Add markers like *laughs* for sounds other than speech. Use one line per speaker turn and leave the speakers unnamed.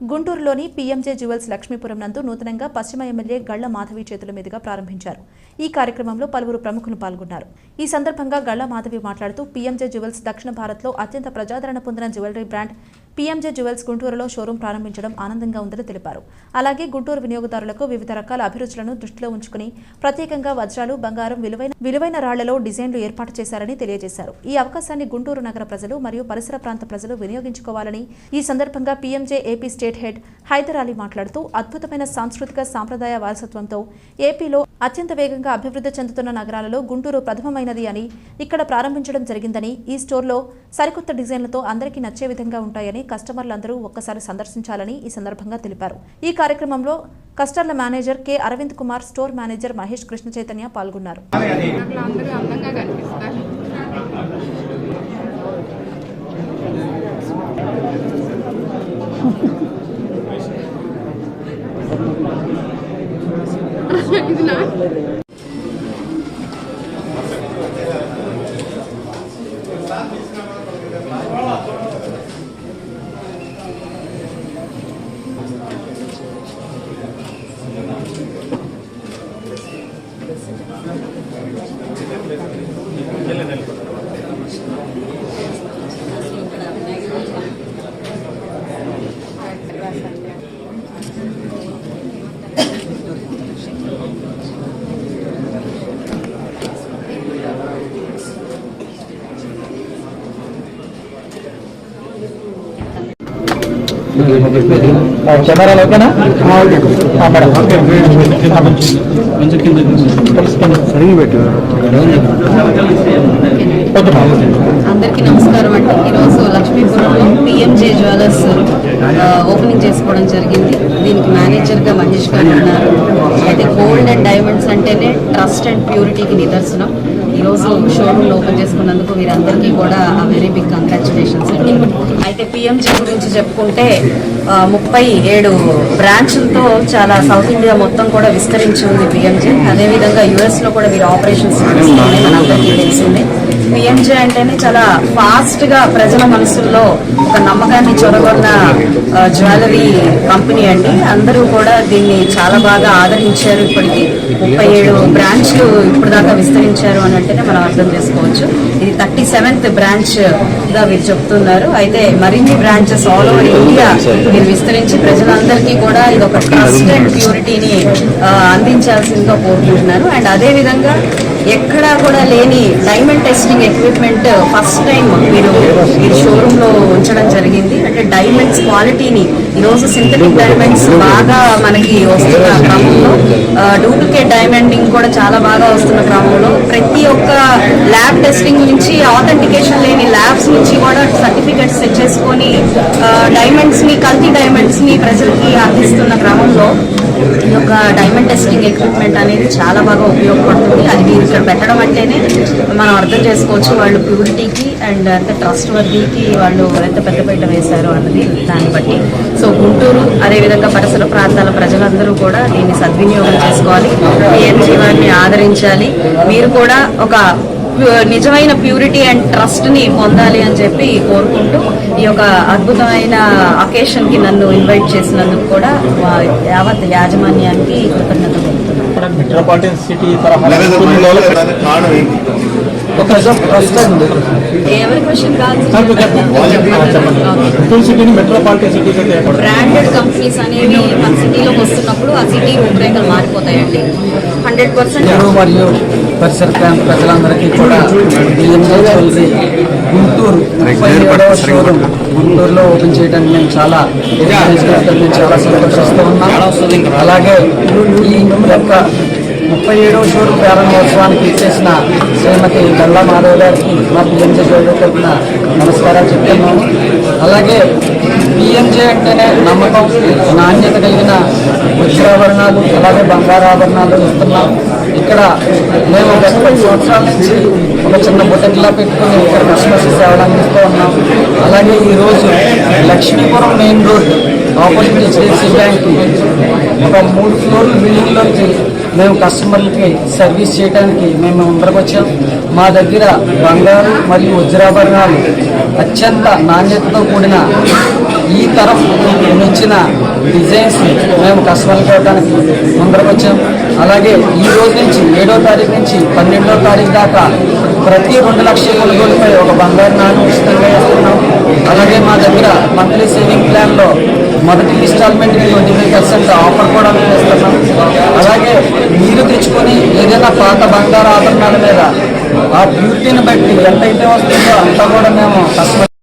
గుంటూరులోని PMJ jewels Lakshmipuram నందు నూతనంగా పశ్చిమ ఎమ్మెల్యే గళ్ళ మాధవి చేతుల మీదుగా ప్రారంభించారు. ఈ కార్యక్రమంలో పలువురు ప్రముఖులు పాల్గొన్నారు. ఈ సందర్భంగా గళ్ళ మాధవి మాట్లాడుతూ పీఎంజే జ్యువెల్స్ దక్షిణ భారత్లో అత్యంత ప్రజాదరణ పొందిన జ్యువెలరీ బ్రాండ్ పీఎంజే జ్యువెల్స్ గుంటూరులో షోరూం ప్రారంభించడం ఆనందంగా ఉందని తెలిపారు. అలాగే గుంటూరు వినియోగదారులకు వివిధ రకాల అభిరుచులను దృష్టిలో ఉంచుకుని ప్రత్యేకంగా వజ్రాలు బంగారం విలువైన విలువైన రాళ్ళలో డిజైన్లు ఏర్పాటు చేశారని తెలియజేశారు. ఈ అవకాశాన్ని గుంటూరు నగర ప్రజలు మరియు పరిసర ప్రాంత ప్రజలు వినియోగించుకోవాలని ఈ సందర్భంగా PMJ AP state head Hyder Ali మాట్లాడుతూ అద్భుతమైన సాంస్కృతిక సాంప్రదాయ వారసత్వంతో ఏపీలో అత్యంత వేగంగా అభివృద్ధి చెందుతున్న నగరాలలో గుంటూరు ప్రథమమైనది అని ఇక్కడ ప్రారంభించడం జరిగిందని ఈ స్టోర్లో సరికొత్త డిజైన్లతో అందరికీ నచ్చే విధంగా ఉంటాయని కస్టమర్లందరూ ఒక్కసారి సందర్శించాలని ఈ సందర్భంగా తెలిపారు ఈ కార్యక్రమంలో కస్టర్ల manager K Aravind Kumar store manager Mahesh Krishna Chaitanya పాల్గొన్నారు
Thank *laughs* you. is not.
కెమెరాలు ఓకేనా
అందరికీ నమస్కారం అండి. ఈరోజు లక్ష్మీపురంలో పిఎంజే జ్యువెలర్స్ ఓపెనింగ్ చేసుకోవడం జరిగింది. దీనికి మేనేజర్గా మహేష్ గారు ఉన్నారు. అయితే గోల్డ్ అండ్ డైమండ్స్ అంటేనే ట్రస్ట్ అండ్ ప్యూరిటీకి నిదర్శనం. ఈరోజు షోరూమ్ ఓపెన్ చేసుకున్నందుకు మీరందరికీ కూడా వెరీ బిగ్ కంగ్రాచులేషన్స్ అండి. అయితే పిఎంజీ గురించి చెప్పుకుంటే ముప్పై ఏడు బ్రాంచ్లతో చాలా సౌత్ ఇండియా మొత్తం కూడా విస్తరించి ఉంది పిఎంజీ అదేవిధంగా యుఎస్లో కూడా మీరు ఆపరేషన్స్ నడుస్తున్నాయి మనందరికీ అంటేనే చాలా ఫాస్ట్గా ప్రజల మనసుల్లో ఒక నమ్మకాన్ని చొరగొన్న జ్యువెలరీ కంపెనీ అండి. అందరూ కూడా దీన్ని చాలా బాగా ఆదరించారు. ఇప్పటికి ముప్పై ఏడు బ్రాంచ్లు ఇప్పుడు దాకా విస్తరించారు అని అంటేనే మనం అర్థం చేసుకోవచ్చు. ఇది థర్టీ సెవెంత్ బ్రాంచ్గా వీరు చెప్తున్నారు. అయితే మరిన్ని బ్రాంచెస్ ఆల్ ఓవర్ ఇండియా మీరు విస్తరించి ప్రజలందరికీ కూడా ఇది ఒక ట్రస్ట్ అండ్ ప్యూరిటీని అందించాల్సిందిగా కోరుకుంటున్నాను అండ్ అదే విధంగా ఎక్కడా కూడా లేని diamond testing equipment first time మీరు ఈ షోరూమ్లో ఉంచడం జరిగింది. అంటే డైమండ్స్ క్వాలిటీని ఈరోజు సింథటిక్ డైమండ్స్ బాగా మనకి వస్తున్న క్రమంలో డూప్లికేట్ డైమండింగ్ కూడా చాలా బాగా వస్తున్న క్రమంలో ప్రతి ఒక్క ల్యాబ్ టెస్టింగ్ నుంచి ఆథెంటికేషన్ లేని ల్యాబ్స్ నుంచి కూడా సర్టిఫికెట్స్ తెచ్చేసుకొని డైమండ్స్ ప్రజలకి అందిస్తున్న క్రమంలో ఈ యొక్క డైమండ్ టెస్టింగ్ ఎక్విప్మెంట్ అనేది చాలా బాగా ఉపయోగపడుతుంది. అది మీరు ఇక్కడ పెట్టడం అంటేనే మనం అర్థం చేసుకోవచ్చు వాళ్ళు ప్యూరిటీకి అండ్ అంత ట్రస్ట్ వర్దీకి వాళ్ళు ఎంత పెద్ద బయట వేశారు అన్నది దాన్ని బట్టి. సో గుంటూరు అదేవిధంగా పరిసర ప్రాంతాల ప్రజలందరూ కూడా దీన్ని సద్వినియోగం చేసుకోవాలి. పిఎంజీ జీవాన్ని ఆదరించాలి. మీరు కూడా ఒక నిజమైన ప్యూరిటీ అండ్ ట్రస్ట్ని పొందాలి అని చెప్పి కోరుకుంటూ ఈ యొక్క అద్భుతమైన అకేషన్కి నన్ను ఇన్వైట్ చేసినందుకు కూడా యావత్ యాజమాన్యానికి కృతజ్ఞతలు
మెట్రోపాలిటన్ సిటీ తరహా సిటీని మెట్రోపాలిటన్.
బ్రాండెడ్ కంపెనీస్ అనేవి మన సిటీలోకి వస్తున్నప్పుడు ఆ సిటీ రూపురేఖలు మారిపోతాయండి. హండ్రెడ్ పర్సెంట్
పరిసర ప్రాంత ప్రజలందరికీ కూడా బిఎంజే జ్యువెలరీ గుంటూరు షోరూమ్ గుంటూరులో ఓపెన్ చేయడానికి మేము చాలా మేము చాలా సంతోషిస్తూ ఉన్నాం. అలాగే ఈ యొక్క ముప్పై ఏడవ షోరూమ్ ప్రారంభోత్సవానికి ఇచ్చేసిన శ్రీమతి గల్లా మాధవ్ గారికి మా బిఎంజే జ్యువెలరీ తరఫున నమస్కారాలు చెప్తున్నాము. అలాగే పిఎంజే అంటేనే నమ్మకం నాణ్యత కలిగిన వజ్రాభరణాలు అలాగే బంగారు ఆభరణాలు ఇస్తున్నాం. ఇక్కడ మేము గత పది సంవత్సరాల నుంచి ఒక చిన్న బుటెక్లా పెట్టుకుని ఇక్కడ కస్టమర్స్ సేవలు అందిస్తూ ఉన్నాం. అలాగే ఈరోజు Lakshmipuram main road opposite HDFC bank. ఒక మూడు ఫ్లోర్లు బిల్డింగ్లోకి మేము కస్టమర్లకి సర్వీస్ చేయడానికి మేము ముందరకు వచ్చాం. మా దగ్గర బంగారు మరియు వజ్రాభరణాలు అత్యంత నాణ్యతతో కూడిన ఈ తరఫు ఇచ్చిన డిజైన్స్ మేము కస్టమర్లకి ఇవ్వడానికి ముందరకు వచ్చాం. అలాగే ఈ రోజు నుంచి ఏడో తారీఖు నుంచి పన్నెండో తారీఖు దాకా ప్రతి రెండు లక్షల కొనుగోలుపై ఒక బంగారు నాణ్యం ఉచితంగా ఇస్తున్నాం అలాగే మా దగ్గర మంత్లీ సేవింగ్ ప్లాన్లో మొదటి instalment twenty five percent offer కూడా మేము ఇస్తున్నాం అలాగే మీరు తెచ్చుకొని ఏదైనా పాత బంగారు ఆభరణాల మీద ఆ బ్యూటీని బట్టి ఎంత అయితే వస్తుందో అంతా కూడా మేము కస్టమర్